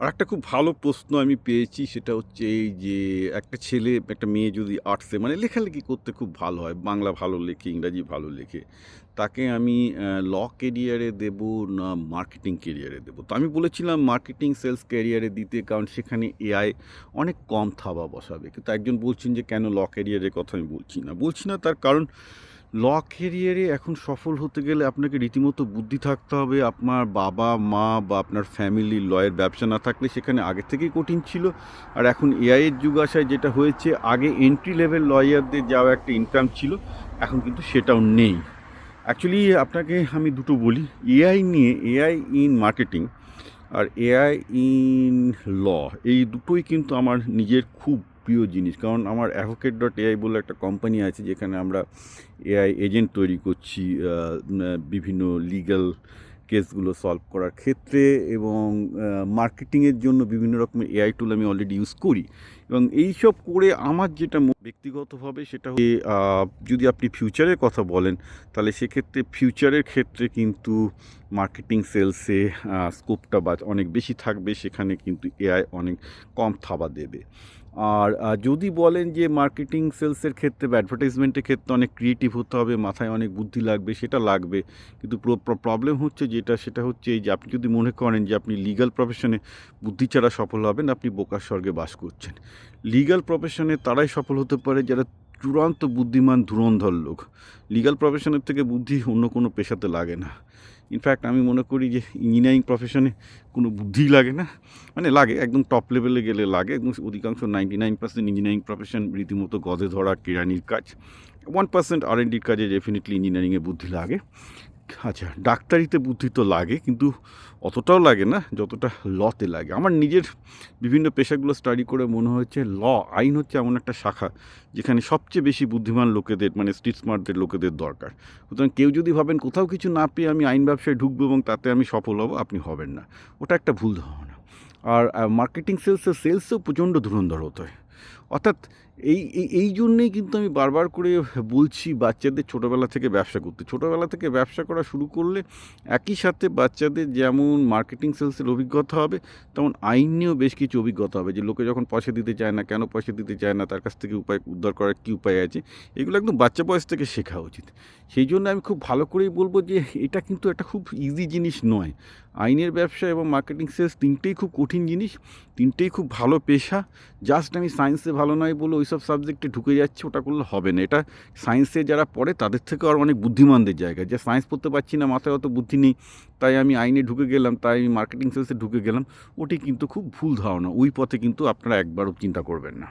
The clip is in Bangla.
আর একটা খুব ভালো প্রশ্ন আমি পেয়েছি, সেটা হচ্ছে এই যে একটা ছেলে, একটা মেয়ে যদি আর্টসে মানে লেখালেখি করতে খুব ভালো হয়, বাংলা ভালো লেখে, ইংরাজি ভালো লেখে, তাকে আমি ল কেরিয়ারে দেব না মার্কেটিং কেরিয়ারে দেবো? তো আমি বলেছিলাম মার্কেটিং সেলস ক্যারিয়ারে দিতে, কারণ সেখানে এআই অনেক কম থাবা বসাবে। কিন্তু একজন বলছেন যে, কেন ল ক্যারিয়ারের কথা আমি বলছি না? বলছি না তার কারণ ল কেরিয়ারে এখন সফল হতে গেলে আপনাকে রীতিমতো বুদ্ধি থাকতে হবে। আপনার বাবা, মা বা আপনার ফ্যামিলির লয়ের ব্যবসা না থাকলে সেখানে আগে থেকেই কঠিন ছিল। আর এখন এআইয়ের যুগ আসায় যেটা হয়েছে, আগে এন্ট্রি লেভেল লয়ারদের যাওয়া একটা ইনকাম ছিল, এখন কিন্তু সেটাও নেই। অ্যাকচুয়ালি আপনাকে আমি দুটো বলি। এআই নিয়ে এআই ইন মার্কেটিং আর এআই ইন ল এই দুটোই কিন্তু আমার নিজের খুব প্রিয় জিনিস। কারণ আমার অ্যাভোকেট ডট এআই বলে একটা কোম্পানি আছে যেখানে আমরা এআই এজেন্ট তৈরি করছি বিভিন্ন লিগ্যাল কেসগুলো সলভ করার ক্ষেত্রে এবং মার্কেটিংয়ের জন্য বিভিন্ন রকমের এআই টুল আমি অলরেডি ইউজ করি। এবং এইসব করে আমার যেটা ব্যক্তিগতভাবে সেটা যদি আপনি ফিউচারের কথা বলেন, তাহলে সেক্ষেত্রে ফিউচারের ক্ষেত্রে কিন্তু মার্কেটিং সেলসে স্কোপটা বা অনেক বেশি থাকবে, সেখানে কিন্তু এআই অনেক কম থাবা দেবে। আর যদি বলেন যে মার্কেটিং সেলসের ক্ষেত্রে বা অ্যাডভার্টাইজমেন্টের ক্ষেত্রে অনেক ক্রিয়েটিভ হতে হবে, মাথায় অনেক বুদ্ধি লাগবে, সেটা লাগবে। কিন্তু প্রবলেম হচ্ছে যেটা, সেটা হচ্ছে এই যে আপনি যদি মনে করেন যে আপনি লিগ্যাল প্রফেশনে বুদ্ধি ছাড়া সফল হবেন, আপনি বোকার স্বর্গে বাস করছেন। লিগ্যাল প্রফেশনে তারাই সফল হতে পারে যারা চূড়ান্ত বুদ্ধিমান, ধুরন্ধর লোক। লিগ্যাল প্রফেশনের থেকে বুদ্ধি অন্য কোনো পেশাতে লাগে না। ইনফ্যাক্ট আমি মনে করি যে ইঞ্জিনিয়ারিং প্রফেশনে কোনো বুদ্ধি লাগে না। মানে লাগে, একদম টপ লেভেলে গেলে লাগে। একদম অধিকাংশ ninety nine percent engineering profession রীতিমতো গদে ধরা, কেরানির কাজ। ওয়ান পার্সেন্ট আর এন ডির কাজে ডেফিনেটলি ইঞ্জিনিয়ারিংয়ে বুদ্ধি লাগে। আচ্ছা ডাক্তারিতে বুদ্ধি তো লাগে, কিন্তু অতটাও লাগে না যতটা লতে লাগে। আমার নিজের বিভিন্ন পেশাগুলো স্টাডি করে মনে হয়েছে, ল, আইন হচ্ছে এমন একটা শাখা যেখানে সবচেয়ে বেশি বুদ্ধিমান লোকেদের মানে স্ট্রিট স্মার্টদের লোকেদের দরকার। সুতরাং কেউ যদি ভাবেন কোথাও কিছু না পেয়ে আমি আইন ব্যবসায় ঢুকবো এবং তাতে আমি সফল হব, আপনি হবেন না। ওটা একটা ভুল ধারণা। আর মার্কেটিং সেলসে সেলসেও প্রচণ্ড ধুরন্ধর হতে হয়। অর্থাৎ এই এই জন্যেই কিন্তু আমি বারবার করে বলছি, বাচ্চাদের ছোটোবেলা থেকে ব্যবসা করতে। ছোটোবেলা থেকে ব্যবসা করা শুরু করলে একই সাথে বাচ্চাদের যেমন মার্কেটিং সেলসের অভিজ্ঞতা হবে, তেমন আইন নিয়েও বেশ কিছু অভিজ্ঞতা হবে। যে লোকে যখন পয়সা দিতে চায় না কেন পয়সা দিতে চায় না, তার কাছ থেকে উপায় উদ্ধার করার কী উপায় আছে, এগুলো একদম বাচ্চা বয়স থেকে শেখা উচিত। সেই জন্য আমি খুব ভালো করেই বলব যে, এটা কিন্তু একটা খুব ইজি জিনিস নয়। আইনের ব্যবসা এবং মার্কেটিং সেলস তিনটেই খুব কঠিন জিনিস, তিনটেই খুব ভালো পেশা। জাস্ট আমি সায়েন্সে ভালো নয় বলে ওই সব সাবজেক্টে ঢুকে যাচ্ছে, ওটা করলে হবে না। এটা সায়েন্সে যারা পড়ে, তাদের থেকে আর অনেক বুদ্ধিমানদের জায়গা। যে সায়েন্স পড়তে পারছি না, মাথায় অত বুদ্ধি নেই, তাই আমি আইনে ঢুকে গেলাম, তাই আমি মার্কেটিং সেলসে ঢুকে গেলাম, ওটি কিন্তু খুব ভুল ধারণা। ওই পথে কিন্তু আপনারা একবারও চিন্তা করবেন না।